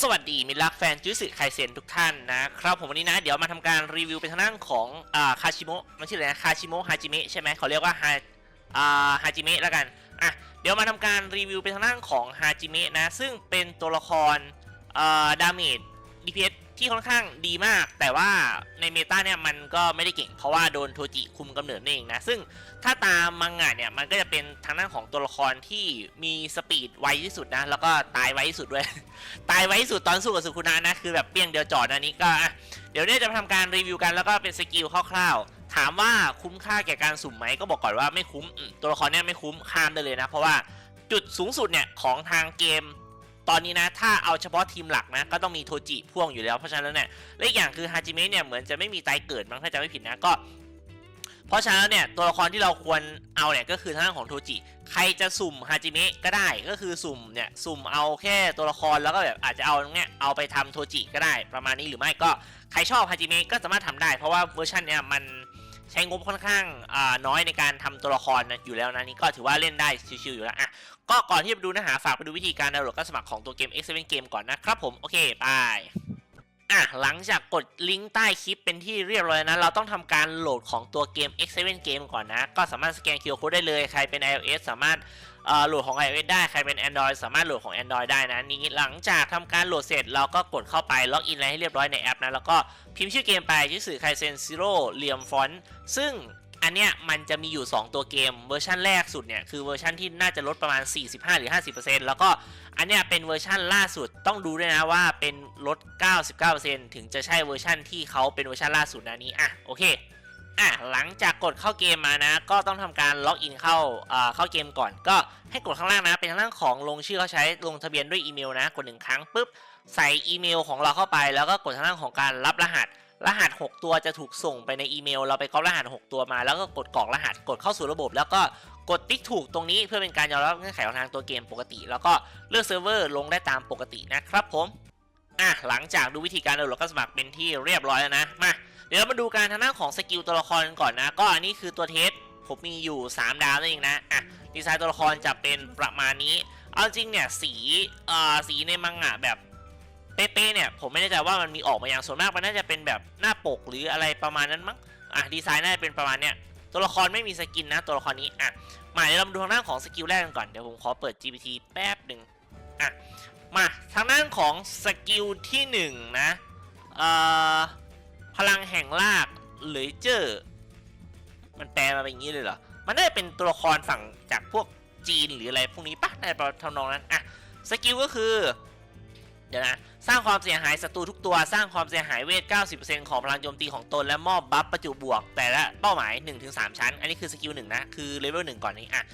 สวัสดีมิลักแฟนจูสึไคเซนทุกท่านนะครับผมวันนี้นะ เดี๋ยวมาทำการรีวิวเป็นทางด้านของอ่าคาชิโมะมันชื่ออะไรนะคาชิโมะฮาจิเมะใช่ไหมเขาเรียกว่าฮาอ่าฮาจิเมะแล้วกันอะเดี๋ยวมาทำการรีวิวเป็นทางด้านของฮาจิเมะนะ ซึ่งเป็นตัวละครอ่าดาเมจ DPS ที่ค่อนข้างดีมาก แต่ว่าในเมตาเนี่ยมันก็ไม่ได้เก่ง เพราะว่าโดนโทจิคุมกำเนิดนั่นเองนะ ซึ่งถ้าตามมังงะเนี่ยมันก็จะเป็นทางด้านของตัวละครที่มีสปีดไวที่สุดนะ แล้วก็ตายไวที่สุดด้วย ตายไวที่สุดตอนสู้กับสุคุนะนะ คือแบบเปี้ยงเดียวจอดอันนี้ก็ เดี๋ยวเนี่ยจะมาทำการรีวิวกันแล้วก็เป็นสกิลคร่าวๆ ถามว่าคุ้มค่าแก่การสุ่มไหมก็บอกก่อนว่าไม่คุ้มอืมตัวละครเนี่ยไม่คุ้มข้ามได้เลยนะ เพราะว่าจุดสูงสุดเนี่ยของทางเกม ตอนนี้นะถ้าเอาเฉพาะทีมหลักนะ ก็ต้องมีโทจิพ่วงอยู่แล้ว เพราะฉะนั้นเนี่ยและอีกอย่างคือฮาจิเมะเนี่ยเหมือนจะไม่มีไตเกิดมั้งถ้าจำไม่ผิดนะก็เพราะฉะนั้นเนี่ยตัวละครที่เราควรเอาเนี่ยก็คือทางด้านของโทจิ ใครจะสุ่มฮาจิเมะก็ได้ก็คือสุ่มเนี่ยสุ่มเอาแค่ตัวละครแล้วก็แบบอาจจะเอาเนี่ยเอาไปทำโทจิก็ได้ประมาณนี้หรือไม่ก็ใครชอบฮาจิเมะก็สามารถทำได้ เพราะว่าเวอร์ชันเนี่ยมัน ใช้งบค่อนข้างน้อยในการทำตัวละครนะอยู่แล้วนะนี่ก็ถือว่าเล่นได้ชิวๆอยู่แล้วอะก็ก่อนที่จะไปดูเนื้อหาฝากไปดูวิธีการดาวน์โหลดก็สมัครของตัวเกม X7 Game ก่อนนะครับผมโอเคไป อะหลังจากกดลิงก์ใต้คลิปเป็นที่เรียบร้อยนะ เราต้องทำการโหลดของตัวเกม X7 Game ก่อนนะ ก็สามารถสแกน QR Code ได้เลย ใครเป็น iOS สามารถโหลดของ iOS ได้ ใครเป็น Android สามารถโหลดของ Android ได้นะ นี้หลังจากทำการโหลดเสร็จ เราก็กดเข้าไปล็อกอินอะไรให้เรียบร้อยในแอปนะ แล้วก็พิมพ์ชื่อเกมไปชื่อสื่อไคเซนซิโร่เรียมฟอนต์ซึ่งอันเนี้ยมันจะมีอยู่ 2 ตัวเกมเวอร์ชันแรกสุดเนี่ย คือเวอร์ชันที่น่าจะลดประมาณ 45 หรือ 50%แล้วก็ อันเนี้ยเป็นเวอร์ชันล่าสุดต้องดูด้วยนะว่าเป็นลด 99%ถึงจะใช่เวอร์ชันที่เขาเป็นเวอร์ชันล่าสุดนะนี้อะโอเคอะหลังจากกดเข้าเกมมานะ ก็ต้องทำการล็อกอินเข้าอ่าเข้าเกมก่อน ก็ให้กดข้างล่างนะ เป็นทางล่างของลงชื่อเขาใช้ลงทะเบียนด้วยอีเมลนะ กดหนึ่งครั้งปุ๊บใส่อีเมลของเราเข้าไป แล้วก็กดทางล่างของการรับรหัส รหัส 6 ตัวจะถูกส่งไปในอีเมล เราไปก๊อปรหัส 6 ตัวมา แล้วก็กดกรอกรหัสกดเข้าสู่ระบบ แล้วก็กดติ๊กถูกตรงนี้เพื่อเป็นการยอมรับเงื่อนไขของทางตัวเกมปกติ แล้วก็เลือกเซิร์ฟเวอร์ลงได้ตามปกตินะครับผมอะหลังจากดูวิธีการดาวน์โหลดก็สมัครเป็นที่เรียบร้อยแล้วนะมาเดี๋ยวเรามาดูการทางด้านของสกิลตัวละครกันก่อนนะ ก็อันนี้คือตัวเทสผมมีอยู่ 3 ดาวนั่นเองนะอะดีไซน์ตัวละครจะเป็นประมาณนี้เอาจริงเนี่ยสีเอ่อสีในมังงะแบบ เป๊ะๆเนี่ยผมไม่แน่ใจว่ามันมีออกมาอย่างส่วนมากมันน่าจะเป็นแบบหน้าปกหรืออะไรประมาณนั้นมั้งอะดีไซน์น่าจะเป็นประมาณเนี้ยตัวละครไม่มีสกินนะตัวละครนี้อะมาเดี๋ยวเรามาดูทางด้านของสกิลแรกกันก่อนเดี๋ยวผมขอเปิด GPT แป๊บหนึ่งอะมาทางด้านของสกิลที่หนึ่งนะเอ่อพลังแห่งลากหรือเจอมันแปลมาเป็นอย่างนี้เลยเหรอ มันน่าจะเป็นตัวละครฝั่งจากพวกจีนหรืออะไรพวกนี้ปะในประทำนองนั้นอะสกิลก็คือ ดี๋ยวนะ สร้างความเสียหายศัตรูทุกตัว สร้างความเสียหายเวท 90%ของพลังโจมตีของตน และมอบบัฟประจุบวก แต่ละเป้าหมาย 1-3 ชั้น อันนี้คือสกิล1นะ คือเลเวล1ก่อนนี้อะ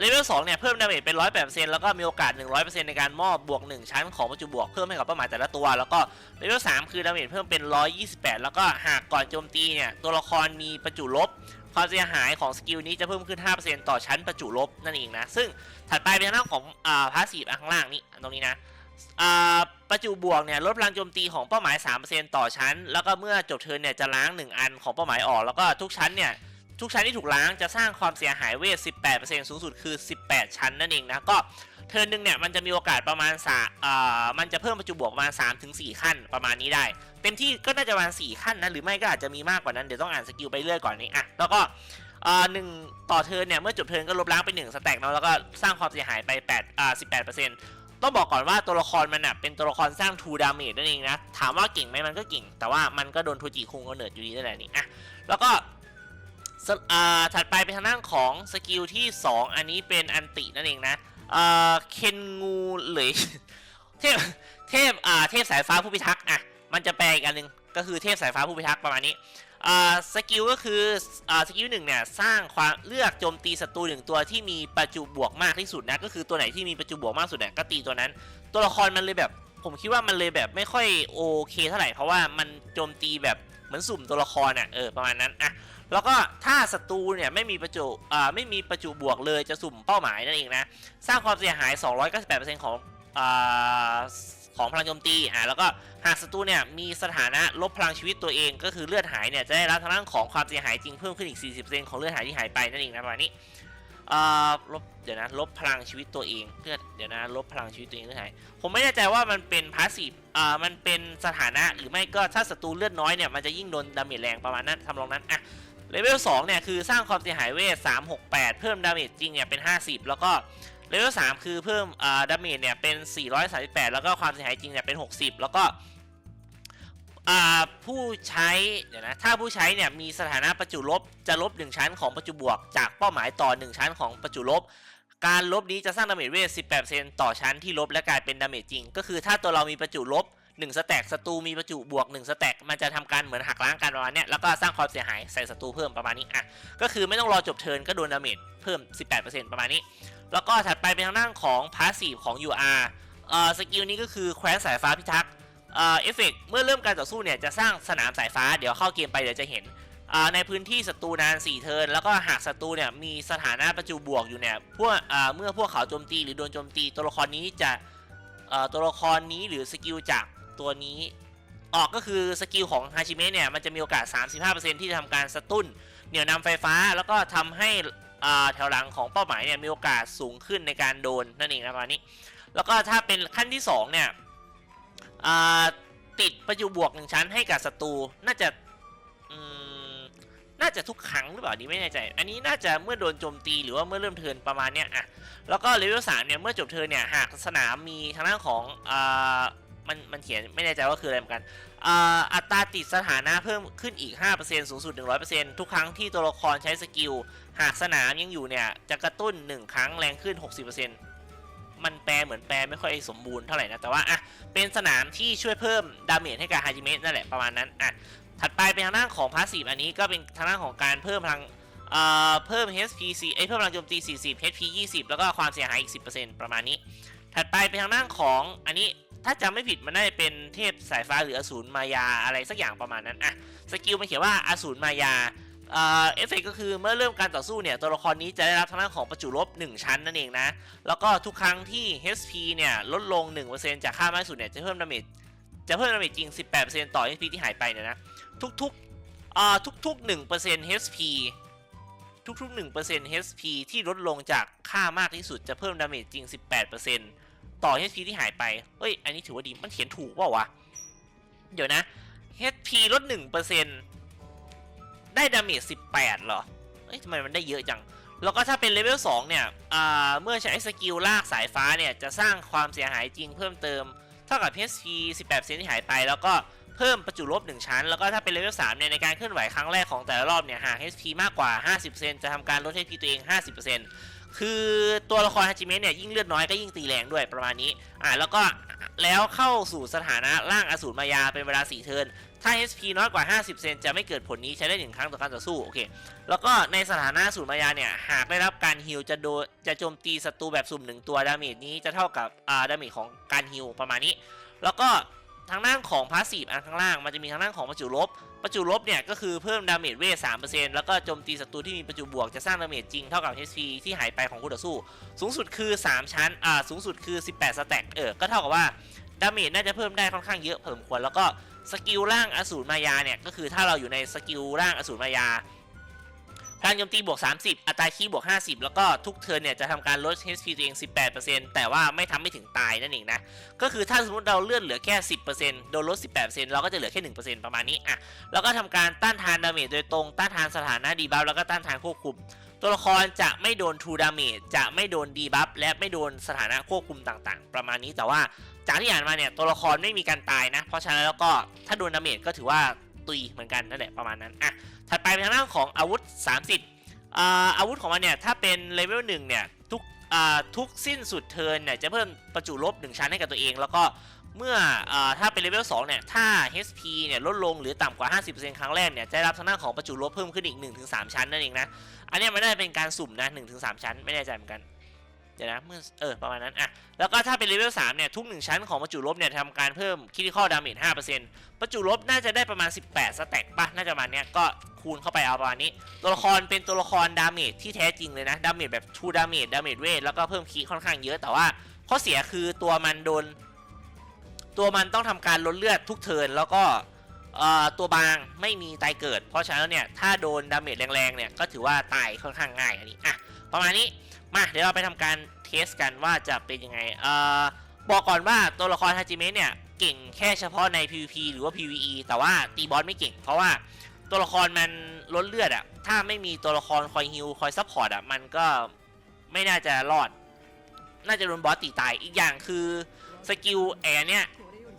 เลเวล2เนี่ยเพิ่มดาเมจเป็น108%แล้วก็มีโอกาส 100%ในการมอบบวก 1 ชั้นของประจุบวกเพิ่มให้กับเป้าหมายแต่ละตัว แล้วก็เลเวล3คือดาเมจเพิ่มเป็น 128 แล้วก็หากก่อนโจมตีเนี่ยตัวละครมีประจุลบความเสียหายของสกิลนี้จะเพิ่มขึ้น 5%ต่อชั้นประจุลบนั่นเองนะ ซึ่งถัดไปเป็นทางด้าของอ่าพาสซีฟข้างล่างนี้ตรงนี้นะ ประจุบวกเนี่ยลดพลังโจมตีของเป้าหมาย 3%ต่อชั้น แล้วก็เมื่อจบเทิร์นเนี่ยจะล้าง 1 อันของเป้าหมายออก แล้วก็ทุกชั้นเนี่ยทุกชั้นที่ถูกล้างจะสร้างความเสียหายเวท 18%สูงสุดคือ 18 ชั้นนั่นเองนะ ก็เทิร์นหนึ่งเนี่ยมันจะมีโอกาสประมาณสาอ่ามันจะเพิ่มประจุบวกประมาณ 3-4 ขั้นประมาณนี้ได้ เต็มที่ก็น่าจะประมาณ 4 ขั้นนะ หรือไม่ก็อาจจะมีมากกว่านั้น เดี๋ยวต้องอ่านสกิลไปเรื่อยก่อนนี้อะ แล้วก็อ่าหนึ่งต่อเทิร์นเนี่ยเมื่อจบเทิร์นก็ลบล้างไป1สแต็กเนาะแล้วก็สร้างความเสียหายไป8อ่า18% ต้องบอกก่อนว่าตัวละครมันน่ะเป็นตัวละครสร้าง2 damage นั่นเองนะถามว่าเก่งไหมมันก็เก่ง แต่ว่ามันก็โดนโทจิคุงกำเนิดอยู่ดีนั่นแหละนี่อะแล้วก็ถัดไปเป็นทางด้านของสกิลที่ 2 อันนี้เป็นอันตินั่นเองนะอ่าเคนงูเหรือเทพเทพอ่าเทพสายฟ้าผู้พิทักษ์อะมันจะแปลอีกอันหนึงก็คือเทพสายฟ้าผู้พิทักษ์ประมาณนี้ สกิลก็คืออสกิลหนึ่งเนี่ยสร้างความเลือกโจมตีศัตรูหนึ่งตัวที่มีประจุบวกมากที่สุดนะก็คือตัวไหนที่มีประจุบวกมากสุดเนี่ยก็ตีตัวนั้น ตัวละครมันเลยแบบ ผมคิดว่ามันเลยแบบไม่ค่อยโอเคเท่าไหร่เพราะว่ามันโจมตีแบบเหมือนสุ่มตัวละครอะเออประมาณนั้นอะแล้วก็ถ้าศัตรูเนี่ยไม่มีประจุอ่าไม่มีประจุบวกเลยจะสุ่มเป้าหมายนั่นเองนะสร้างความเสียหาย 298%ของอ่า ของพลังโจมตีอ่าแล้วก็หากศัตรูเนี่ยมีสถานะลบพลังชีวิตตัวเอง ก็คือเลือดหายเนี่ยจะได้รับทางด้านของความเสียหายจริงเพิ่มขึ้นอีก 40%ของเลือดหายที่หายไปนั่นเองนะประมาณนี้เอ่อลบเดี๋ยวนะลบพลังชีวิตตัวเองเพื่อเดี๋ยวนะลบพลังชีวิตตัวเองด้วยไหนผมไม่แน่ใจว่ามันเป็นพาสซีฟอ่ามันเป็นสถานะหรือไม่ก็ถ้าศัตรูเลือดน้อยเนี่ยมันจะยิ่งโดนดาเมจแรงประมาณนั้นทำลองนั้นอะเลเวล2เนี่ยคือสร้างความเสียหายเวท368 เพิ่มดาเมจจริงเนี่ยเป็น 50 แล้วก็ เลเวล3คือเพิ่มอ่าดาเมจเนี่ยเป็น 438 แล้วก็ความเสียหายจริงเนี่ยเป็น 60 แล้วก็อ่าผู้ใช้เดี๋ยวนะถ้าผู้ใช้เนี่ยมีสถานะประจุลบจะลบ 1 ชั้นของประจุบวก จากเป้าหมายต่อ 1 ชั้นของประจุลบ การลบนี้จะสร้างดาเมจเวท18%ต่อชั้นที่ลบและกลายเป็นดาเมจจริง ก็คือถ้าตัวเรามีประจุลบ 1สแต็กศัตรูมีประจุบวก1สแต็กมันจะทำการเหมือนหักล้างกันประมาณเนี้ยแล้วก็สร้างความเสียหายใส่ศัตรูเพิ่มประมาณนี้อะก็คือไม่ต้องรอจบเทิร์นก็โดนดาเมจเพิ่ม 18%ประมาณนี้ แล้วก็ถัดไปเป็นทางด้านของพาสซีฟของ UR เอ่อสกิลนี้ก็คือแคว้นสายฟ้าพิทักษ์เอ่อเอฟเฟกเมื่อเริ่มการต่อสู้เนี่ยจะสร้างสนามสายฟ้าเดี๋ยวเข้าเกมไปเดี๋ยวจะเห็นอ่าในพื้นที่ศัตรูนาน 4 เทิร์นแล้วก็หากศัตรูเนี่ยมีสถานะประจุบวกอยู่เนี่ยพวกเมื่อพวกเขาโจมตีหรือโดนโจมตีตัวละครนี้จะตัวละครนี้หรือสกิลจาก ตัวนี้ออกก็คือสกิลของฮาชิเมะเนี่ยมันจะมีโอกาส 35%ที่จะทำการสตุ้น เหนี่ยวนำไฟฟ้าแล้วก็ทำให้แถวหลังของเป้าหมายเนี่ยมีโอกาสสูงขึ้นในการโดนนั่นเองนะประมาณนี้ แล้วก็ถ้าเป็นขั้นที่สองเนี่ยติดประจุบวกหนึ่งชั้นให้กับศัตรูน่าจะน่าจะทุกครั้งหรือเปล่านี้ไม่แน่ใจ อันนี้น่าจะเมื่อโดนโจมตีหรือว่าเมื่อเริ่มเทินประมาณเนี้ยอะแล้วก็เลเวลสามเนี่ยเมื่อจบเทินเนี่ยหากสนามมีทางด้านของ มันมันเขียนไม่แน่ใจว่าคืออะไรเหมือนกันอ,อัตราติดสถานะเพิ่มขึ้นอีก 5%สูงสุด 100%ทุกครั้งที่ตัวละครใช้สกิล หากสนามยังอยู่เนี่ย จะกระตุ้น 1 ครั้งแรงขึ้น 60%มันแปลเหมือนแปลไม่ค่อยสมบูรณ์เท่าไหร่นะ แต่ว่าอะเป็นสนามที่ช่วยเพิ่มดาเมจให้กับฮาจิเมะนั่นแหละประมาณนั้นอะถัดไปเป็นทางด้านของพาสซีฟอันนี้ก็เป็นทางด้านของการเพิ่มพลังเอ่อเพิ่ม HP 4เอ้ยเพิ่มพลังโจมตี 40 HP 20 แล้วก็ความเสียหายอีก 10%ประมาณนี้ ถัดไปเป็นทางด้านของอันนี้ ถ้าจำไม่ผิดมันน่าจะเป็นเทพสายฟ้าหรืออสูรมายาอะไรสักอย่างประมาณนั้นอะสกิลมันเขียนว่าอสูรมายาเอ่อเฟเฟกก็คือเมื่อเริ่มการต่อสู้เนี่ยตัวละครนี้จะได้รับทางด้านของประจุลบ 1 ชั้นนั่นเองนะ แล้วก็ทุกครั้งที่ HP เนี่ยลดลง 1%จากค่ามากที่สุดเนี่ยจะเพิ่มดาเมจจะเพิ่มดาเมจจริง 18%ต่อ HP ที่หายไปเนี่ยนะทุกๆเอ่อทุกๆ 1% HP ทุกๆ 1% HP ที่ลดลงจากค่ามากที่สุดจะเพิ่มดาเมจจริง 18% ต่อ HP ที่หายไปเฮ้ย อันนี้ถือว่าดี มันเขียนถูกเปล่าวะ เดี๋ยวนะ HP ลด1%ได้ดาเมจ18เหรอ เอ้ยทำไมมันได้เยอะจัง แล้วก็ถ้าเป็นเลเวล2เนี่ยอ่าเมื่อใช้สกิลลากสายฟ้าเนี่ย จะสร้างความเสียหายจริงเพิ่มเติม เท่ากับ HP 18%ที่หายไป แล้วก็เพิ่มประจุลบ1ชั้น แล้วก็ถ้าเป็นเลเวล3เนี่ยในการเคลื่อนไหวครั้งแรกของแต่ละรอบเนี่ย หาก HP มากกว่า 50%จะทำการลด HP ตัวเอง 50% คือตัวละครฮาจิเมะเนี่ยยิ่งเลือดน้อยก็ยิ่งตีแรงด้วยประมาณนี้อ่าแล้วก็แล้วเข้าสู่สถานะร่างอสูรมายาเป็นเวลา 4 เทิร์น ถ้า HP น้อยกว่า 50 เซนจะไม่เกิดผลนี้ใช้ได้หนึ่งครั้งต่อการต่อสู้โอเค แล้วก็ในสถานะสูตรมายาเนี่ย หากได้รับการฮิลจะโดจะโจมตีศัตรูแบบสุ่มหนึ่งตัวดาเมจนี้จะเท่ากับอ่าดาเมจของการฮิลประมาณนี้ แล้วก็ ทางด้านของพาสซีฟอันข้างล่างมันจะมีทางด้านของประจุลบ ประจุลบเนี่ยก็คือเพิ่มดาเมจเวท3%แล้วก็โจมตีศัตรูที่มีประจุบวกจะสร้างดาเมจจริงเท่ากับ HP ที่หายไปของคู่ต่อสู้ สูงสุดคือ 3 ชั้น อ่า สูงสุดคือ 18 สแต็ก เออ ก็เท่ากับว่าดาเมจน่าจะเพิ่มได้ค่อนข้างเยอะพอสมควร แล้วก็สกิลร่างอสูรมายาเนี่ยก็คือถ้าเราอยู่ในสกิลร่างอสูรมายา การโจมตีบวก 30 อัตราคีบวก 50 แล้วก็ทุกเทิร์นเนี่ยจะทำการลด HP ตัวเอง 18%แต่ว่าไม่ทำไม่ถึงตายนั่นเองนะ ก็คือถ้าสมมติเราเลื่อนเหลือแค่ 10%โดนลด 18%เราก็จะเหลือแค่ 1%ประมาณนี้อะแล้วก็ทำการต้านทานดาเมจโดยตรง ต้านทานสถานะดีบัฟแล้วก็ต้านทานควบคุม ตัวละครจะไม่โดน True Damage จะไม่โดนดีบัฟและไม่โดนสถานะควบคุมต่างๆ ประมาณนี้แต่ว่าจากที่อ่านมาเนี่ยตัวละครไม่มีการตายนะ เพราะฉะนั้นแล้วก็ถ้าโดนดาเมจก็ถือว่า ตุยเหมือนกันนั่นแหละประมาณนั้นอะถัดไปเป็นทางด้านของอาวุธ 30อ่าอาวุธของมันเนี่ยถ้าเป็นเลเวลหนึ่งเนี่ยทุกอ่าทุกสิ้นสุดเทิร์นเนี่ยจะเพิ่มประจุลบ 1 ชั้นให้กับตัวเอง แล้วก็เมื่ออาถ้าเป็นเลเวล2เนี่ยถ้า HP เนี่ยลดลงหรือต่ำกว่า 50%ครั้งแรกเนี่ยจะรับทางด้านของประจุลบเพิ่มขึ้นอีก 1-3 ชั้นนั่นเองนะอันนี้ยมันน่าจะเป็นการสุ่มนะ1-3 ชั้นไม่แน่ใจเหมือนกัน เดี๋ยวนะเมื่อเออประมาณนั้นอะแล้วก็ถ้าเป็นเลเวล3เนี่ยทุก1ชั้นของประจุลบเนี่ยทำการเพิ่มคิดข้อดาเมจ5%ประจุลบน่าจะได้ประมาณ 18 สแต็กป่ะน่าจะประมาณเนี้ยก็คูณเข้าไปเอาประมาณนี้ ตัวละครเป็นตัวละครดาเมจที่แท้จริงเลยนะดาเมจแบบทูดาเมจดาเมจเวทแล้วก็เพิ่มคีย์ค่อนข้างเยอะแต่ว่าข้อเสียคือตัวมันโดน ตัวมันต้องทำการลดเลือดทุกเทิร์นแล้วก็เอ่อตัวบางไม่มีตายเกิด เพราะฉะนั้นเนี่ยถ้าโดนดาเมจแรงๆเนี่ยก็ถือว่าตายค่อนข้างง่ายอันนี้อะประมาณนี้ มาเดี๋ยวเราไปทำการเทสกันว่าจะเป็นยังไงเอ่อบอกก่อนว่าตัวละครฮาจิเมะเนี่ยเก่งแค่เฉพาะใน PVP หรือว่า PVE แต่ว่าตีบอสไม่เก่ง เพราะว่าตัวละครมันล้นเลือดอะถ้าไม่มีตัวละครคอยฮิลคอยซัพพอร์ตอะมันก็ไม่น่าจะรอด น่าจะโดนบอสตีตายอีกอย่างคือสกิลแอร์เนี่ย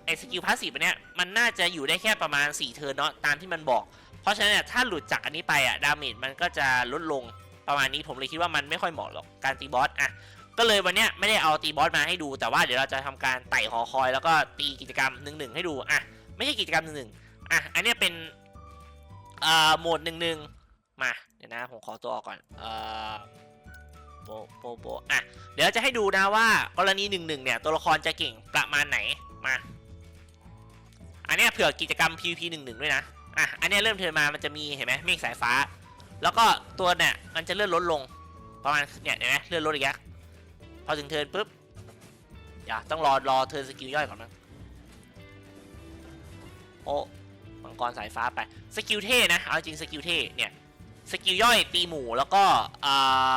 ไอสกิลพาสซีฟอันเนี้ยมันน่าจะอยู่ได้แค่ประมาณ 4 เทิร์นเนาะตามที่มันบอก เพราะฉะนั้นเนี่ยถ้าหลุดจากอันนี้ไปอะดาเมจมันก็จะลดลง ประมาณนี้ผมเลยคิดว่ามันไม่ค่อยเหมาะหรอกการตีบอสอะก็เลยวันเนี้ยไม่ได้เอาตีบอสมาให้ดู แต่ว่าเดี๋ยวเราจะทำการไต่หอคอย แล้วก็ตีกิจกรรมหนึ่งหนึ่งให้ดูอะไม่ใช่กิจกรรมหนึ่งหนึ่งอะอันนี้เป็นเอ่อโหมดหนึ่งหนึ่งมาเดี๋ยวนะผมขอตัวออกก่อนเอ่อโปโปโปอะเดี๋ยวจะให้ดูนะว่ากรณีหนึ่งหนึ่งเนี่ยตัวละครจะเก่งประมาณไหนมาอันนี้เผื่อกิจกรรม PVP 1 1ด้วยนะอะอันนี้เริ่มเทินมามันจะมีเห็นไหมเมฆสายฟ้า แล้วก็ตัวเนี่ยมันจะเลื่อนลดลงประมาณเนี่ยเห็นไหมเลื่อนลดอีกแล้วพอถึงเทิร์นปุ๊บอย่าต้องรอรอเทิร์นสกิลย่อยก่อนมั้งโอ้มังกรสายฟ้าไปสกิลเท่นะเอาจริงสกิลเท่เนี่ยสกิลย่อยตีหมู่แล้วก็อ่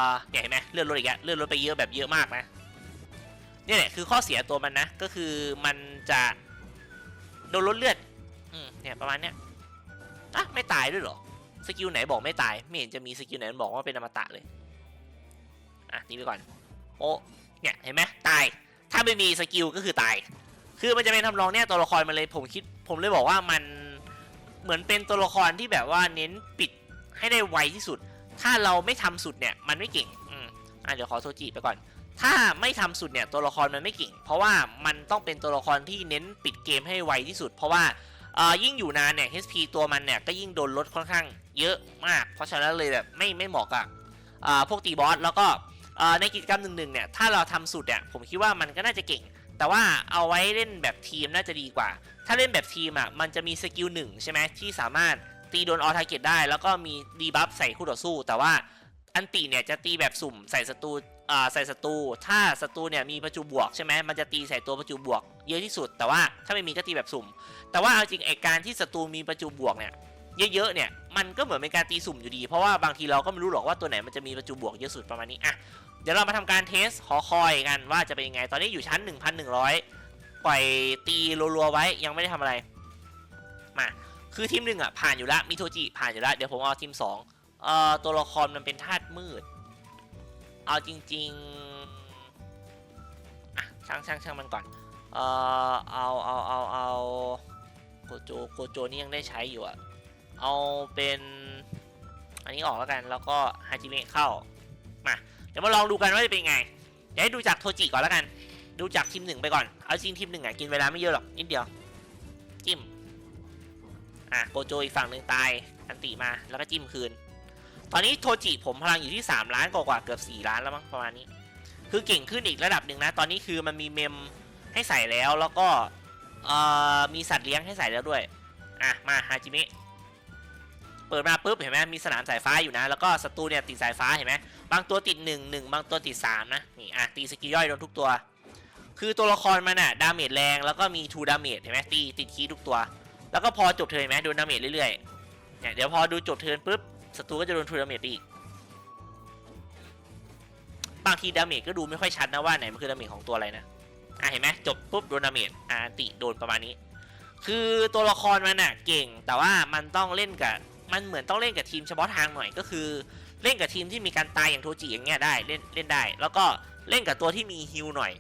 าเนี่ยเห็นไหมเลื่อนลดอีกแล้วเลื่อนลดไปเยอะแบบเยอะมากนะเนี่ยแหละคือข้อเสียตัวมันนะก็คือมันจะโดนลดเลือดอืมเนี่ยประมาณเนี้ยอะไม่ตายด้วยหรอ สกิลไหนบอกไม่ตาย ไม่เห็นจะมีสกิลไหนบอกว่าเป็นอมตะเลย อะนี่ไปก่อน โอ้เนี่ยเห็นไหมตาย ถ้าไม่มีสกิลก็คือตาย คือมันจะเป็นทำนองเนี่ยตัวละครมันเลยผมคิด ผมเลยบอกว่ามันเหมือนเป็นตัวละครที่แบบว่าเน้นปิดให้ได้ไวที่สุด ถ้าเราไม่ทำสุดเนี่ยมันไม่เก่ง อืมอะเดี๋ยวขอโซจิไปก่อน ถ้าไม่ทำสุดเนี่ยตัวละครมันไม่เก่ง เพราะว่ามันต้องเป็นตัวละครที่เน้นปิดเกมให้ไวที่สุด เพราะว่า ยิ่งอยู่นานเนี่ย HP ตัวมันเนี่ยก็ยิ่งโดนลดค่อนข้างเยอะมาก เพราะฉะนั้นเลยแบบไม่ไม่เหมาะกับอ่าพวกตีบอสแล้วก็อ่อในกิจกรรมหนึ่งๆเนี่ยถ้าเราทำสุดเนี่ยผมคิดว่ามันก็น่าจะเก่ง แต่ว่าเอาไว้เล่นแบบทีมน่าจะดีกว่า ถ้าเล่นแบบทีมอะมันจะมีสกิลหนึ่งใช่ไหมที่สามารถตีโดนออทาเกตได้ แล้วก็มีดีบัฟใส่คู่ต่อสู้ แต่ว่าอันติเนี่ยจะตีแบบสุ่มใส่ศัตรู ใส่ศัตรูถ้าศัตรูเนี่ยมีประจุบวกใช่ไหมมันจะตีใส่ตัวประจุบวก เยอะที่สุด แต่ว่าถ้าไม่มีก็ตีแบบสุ่ม แต่ว่าเอาจริงไอการที่ศัตรูมีประจุบวกเนี่ยเยอะๆเนี่ยมันก็เหมือนเป็นการตีสุ่มอยู่ดี เพราะว่าบางทีเราก็ไม่รู้หรอกว่าตัวไหนมันจะมีประจุบวกเยอะสุดประมาณนี้อะเดี๋ยวเรามาทำการเทสหอคอยกันว่าจะเป็นยังไงตอนนี้อยู่ชั้น 1,100 ปล่อยตีรัวๆไว้ยังไม่ได้ทำอะไรมาคือทีมหนึ่งอะผ่านอยู่ล้วมิโทจิผ่านอยู่ล้วเดี๋ยวผมเอาทีมสองเอ่อตัวละครมันเป็นธาตุมืด เอาจริงๆอะช่างช่างช่างมันก่อน เอ่อเอาเอาเอาเอาโกโจโกโจนี่ยังได้ใช้อยู่อะเอาเป็นอันนี้ออกแล้วกันแล้วก็ฮาจิเมะเข้ามาเดี๋ยวมาลองดูกันว่าจะเป็นไงเดี๋ยวให้ดูจากโทจิก่อนแล้วกัน ดูจากทีมหนึ่งไปก่อนเอาจริงทีมหนึ่งอะกินเวลาไม่เยอะหรอกนิดเดียวจิ้มอะโกโจอีกฝั่งหนึ่งตายอันติมาแล้วก็จิ้มคืน ตอนนี้โทจิผมพลังอยู่ที่ 3 ล้านกว่าเกือบ 4 ล้านแล้วมั้งประมาณนี้ คือเก่งขึ้นอีกระดับหนึ่งนะ ตอนนี้คือมันมีเมมให้ใส่แล้วแล้วก็มีสัตว์เลี้ยงให้ใส่แล้วด้วย อะ มาฮาจิเมะเปิดมาปุ๊บเห็นไหมมีสนามสายฟ้าอยู่นะ แล้วก็ศัตรูเนี่ยติดสายฟ้าเห็นไหมบางตัวติด 1 1 บางตัวติด 3 นะ นี่อะตีสกิลย่อยโดนทุกตัว คือตัวละครมันอะดาเมจแรงแล้วก็มีทูดาเมจเห็นไหมตีติดคีทุกตัว แล้วก็พอจบเทิร์นเห็นไหมโดนดาเมจเรื่อยๆเนี่ยเดี๋ยวพอดูจบเทิร์นปุ๊บ ศัตรูก็จะโดนทูดาเมจอีก บางทีดาเมจก็ดูไม่ค่อยชัดนะว่าไหนมันคือดาเมจของตัวอะไรนะ อะเห็นไหมจบปุ๊บโดนดาเมจอะอันติโดนประมาณนี้ คือตัวละครมันอะเก่ง แต่ว่ามันต้องเล่นกับมันเหมือนต้องเล่นกับทีมเฉพาะทางหน่อยก็คือเล่นกับทีมที่มีการตายอย่างโทจิอย่างเงี้ยได้เล่นเล่นได้ แล้วก็เล่นกับตัวที่มีฮิลหน่อย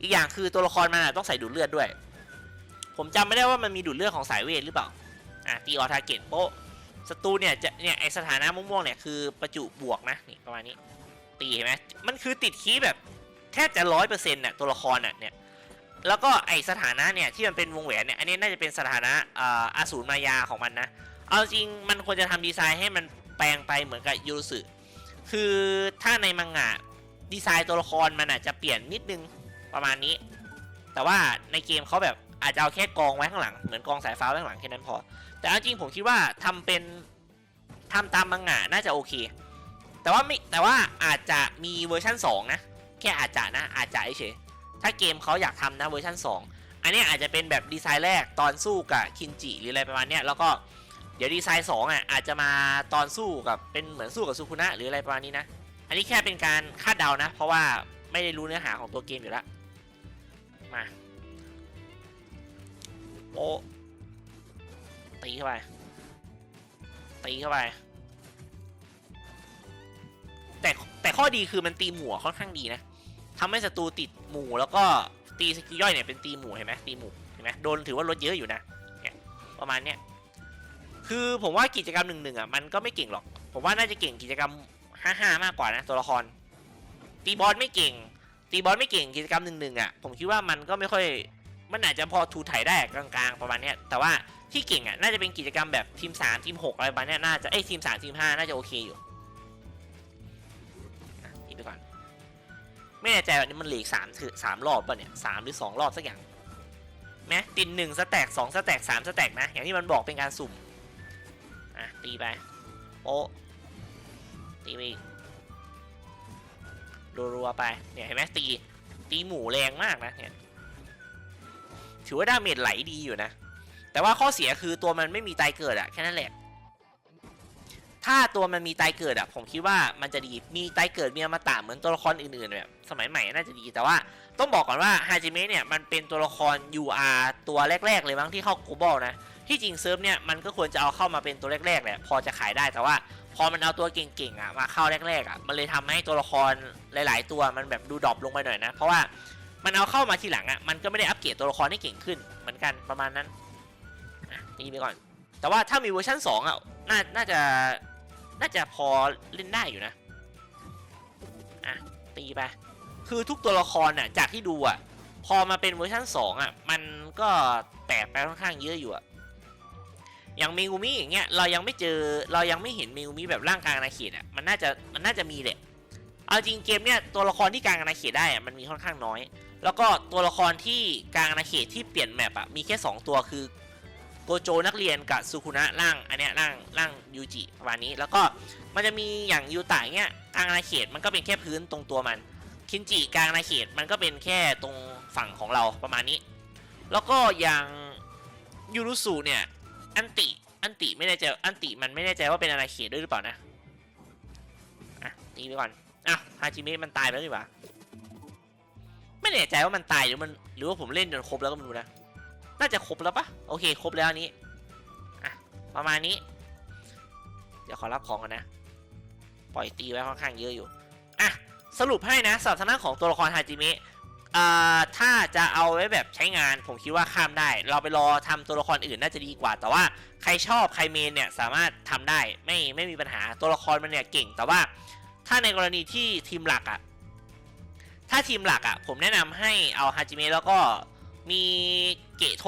อีกอย่างคือตัวละครมันอะต้องใส่ดูดเลือดด้วย ผมจำไม่ได้ว่ามันมีดูดเลือดของสายเวทหรือเปล่าอะตีออทาเกตโป๊ะ ศัตรูเนี่ยจะเนี่ยไอสถานะม่วงๆเนี่ยคือประจุบวกนะนี่ประมาณนี้ตีเห็นไหมมันคือติดคีย์แบบแทบจะร้อยเปอร์เซ็นต์น่ะตัวละครน่ะเนี่ยแล้วก็ไอสถานะเนี่ยที่มันเป็นวงแหวนเนี่ยอันนี้น่าจะเป็นสถานะอาอาสูรมายาของมันนะเอาจริงมันควรจะทำดีไซน์ให้มันแปลงไปเหมือนกับยูรุสึคือถ้าในมังงะดีไซน์ตัวละครมันอาจจะเปลี่ยนนิดนึงประมาณนี้ แต่ว่าในเกมเขาแบบอาจจะเอาแค่กองไว้ข้างหลังเหมือนกองสายฟ้าไว้ข้างหลังแค่นั้นพอ แต่จริงผมคิดว่าทำเป็นทำตามมังงะน่าจะโอเค แต่ว่าไม่แต่ว่าอาจจะมีเวอร์ชัน2 นะ แค่อาจจะนะ อาจจะเฉยถ้าเกมเขาอยากทำนะเวอร์ชัน2 อันนี้อาจจะเป็นแบบดีไซน์แรกตอนสู้กับคินจิหรืออะไรประมาณเนี้ยแล้วก็เดี๋ยวดีไซน์2อะอาจจะมาตอนสู้กับเป็นเหมือนสู้กับซูคุนะหรืออะไรประมาณนี้นะ อันนี้แค่เป็นการคาดเดานะ เพราะว่าไม่ได้รู้เนื้อหาของตัวเกมอยู่แล้วมาโอ้ ตีเข้าไป ตีเข้าไป แต่แต่ข้อดีคือมันตีหมู่ค่อนข้างดีนะทำให้ศัตรูติดหมู่แล้วก็ตีสกิลย่อยเนี่ยเป็นตีหมู่เห็นไหมตีหมู่เห็นไหมโดนถือว่าลดเยอะอยู่นะเนี่ยประมาณเนี้ยคือผมว่ากิจกรรมหนึ่งหนึ่งอะมันก็ไม่เก่งหรอก ผมว่าน่าจะเก่งกิจกรรมห้าห้ามากกว่านะตัวละคร ตีบอสไม่เก่ง ตีบอสไม่เก่งกิจกรรมหนึ่งหนึ่งอะผมคิดว่ามันก็ไม่ค่อยมันอาจจะพอทูไถได้กลางๆประมาณเนี้ยแต่ว่า ที่เก่งอะน่าจะเป็นกิจกรรมแบบทีม3ทีม6อะไรประมาณเนี้ยน่าจะเอ้ยทีม3ทีม5น่าจะโอเคอยู่อีกไปก่อน ไม่แน่ใจว่านี่มันหลืออกสามคือสามรอบป่ะเนี่ยสามหรือสองรอบสักอย่างแม้ตินหนึ่งสแต็กสองสแต็กสามสแต็กนะ อย่างที่มันบอกเป็นการสุ่มอะตีไปโป๊ตีไปอีกรัวๆไปเนี่ยเห็นไหมตี ตีหมูแรงมากนะเนี่ยถือว่าดาเมจไหลดีอยู่นะ แต่ว่าข้อเสียคือตัวมันไม่มีตายเกิดอะแค่นั้นแหละ ถ้าตัวมันมีตายเกิดอะผมคิดว่ามันจะดี มีตายเกิดมีอมตะเหมือนตัวละครอื่นๆแบบสมัยใหม่น่าจะดี แต่ว่าต้องบอกก่อนว่าฮาจิเมะเนี่ยมันเป็นตัวละคร UR ตัวแรก ๆ เลยมั้งที่เข้า global นะ ที่จริงเซิร์ฟเนี่ยมันก็ควรจะเอาเข้ามาเป็นตัวแรกๆแหละพอจะขายได้แต่ว่าพอมันเอาตัวเก่งๆอะมาเข้าแรกๆอะมันเลยทำให้ตัวละครหลาย ๆ ตัวมันแบบดูดรอปลงไปหน่อยนะ เพราะว่ามันเอาเข้ามาทีหลังอะมันก็ไม่ได้อัปเกรดตัวละครให้เก่งขึ้นเหมือนกันประมาณนั้น ตีไปก่อน แต่ว่าถ้ามีเวอร์ชัน2อะน่าน่าจะน่าจะพอเล่นได้อยู่นะอะตีไปคือทุกตัวละครอะจากที่ดูอะพอมาเป็นเวอร์ชัน2อะมันก็แตกไปค่อนข้างเยอะอยู่อะอย่างเมงูมิอย่างเงี้ยเรายังไม่เจอเรายังไม่เห็นเมงูมิแบบร่างกลางอาณาเขตอะมันน่าจะมันน่าจะมีแหละเอาจริงเกมเนี้ยตัวละครที่กลางอาณาเขตได้อะมันมีค่อนข้างน้อย แล้วก็ตัวละครที่กลางอาณาเขตที่เปลี่ยนแมปอะมีแค่ 2 ตัวคือ โกโจนักเรียนกับซูคุนะร่างอันเนี้ยร่างร่างยูจิประมาณนี้ แล้วก็มันจะมีอย่างยูตะเงี้ยกลางอาณาเขตมันก็เป็นแค่พื้นตรงตัวมัน คินจิกลางอาณาเขตมันก็เป็นแค่ตรงฝั่งของเราประมาณนี้ แล้วก็อย่างยูรุสุเนี่ยอันติอันติไม่แน่ใจอันติมันไม่แน่ใจว่าเป็นอาณาเขตด้วยหรือเปล่านะอะตีไปก่อนอะฮาจิเมะมันตายไปแล้วดีกว่าไม่แน่ใจว่ามันตายหรือมันหรือว่าผมเล่นจนครบแล้วก็ไม่รู้นะ น่าจะครบแล้วปะโอเค ครบแล้วนี้อะประมาณนี้ เดี๋ยวขอรับของกันนะ ปล่อยตีไว้ค่อนข้างเยอะอยู่อะสรุปให้นะสำหรับทางด้านของตัวละครฮาจิเมะอ่าถ้าจะเอาไว้แบบใช้งานผมคิดว่าข้ามได้ เราไปรอทำตัวละครอื่นน่าจะดีกว่า แต่ว่าใครชอบใครเมนเนี่ยสามารถทำได้ไม่ไม่มีปัญหาตัวละครมันเนี่ยเก่ง แต่ว่าถ้าในกรณีที่ทีมหลักอะ่ะถ้าทีมหลักอะ่ะผมแนะนำให้เอาฮาจิเมะแล้วก็ มีเกะโท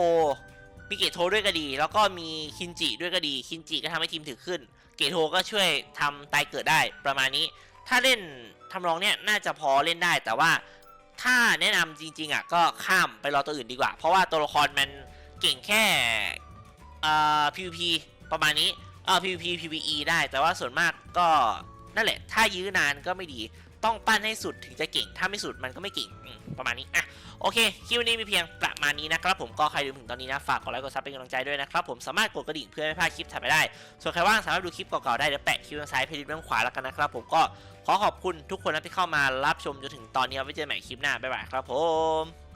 มีเกะโทด้วยก็ดี แล้วก็มีคินจิด้วยก็ดี คินจิก็ทำให้ทีมถือขึ้น เกะโทก็ช่วยทำตายเกิดได้ประมาณนี้ ถ้าเล่นทำรองเนี่ยน่าจะพอเล่นได้ แต่ว่าถ้าแนะนำจริง ๆอะก็ข้ามไปรอตัวอื่นดีกว่า เพราะว่าตัวละครมันเก่งแค่เอ่อ PVP ประมาณนี้เอ่อ PVP PVE ได้แต่ว่าส่วนมากก็นั่นแหละ ถ้ายื้อนานก็ไม่ดี ต้องปั้นให้สุดถึงจะเก่ง ถ้าไม่สุดมันก็ไม่เก่ง ประมาณนี้อะโอเคคลิปนี้มีเพียงประมาณนี้นะครับผมก็ใครดูถึงตอนนี้นะฝากกดไลค์กดซับเป็นกำลังใจด้วยนะครับผมสามารถกดกระดิ่งเพื่อไม่พลาดคลิปถัดไปได้ ส่วนใครว่างสามารถดูคลิปเก่าๆได้เดี๋ยวแปะคลิปทางซ้ายเพลินทางขวาแล้วกันนะครับผมก็ขอขอบคุณทุกคนนะที่เข้ามารับชมจนถึงตอนนี้ไว้เจอกันใหม่คลิปหน้าบ๊ายบายครับผม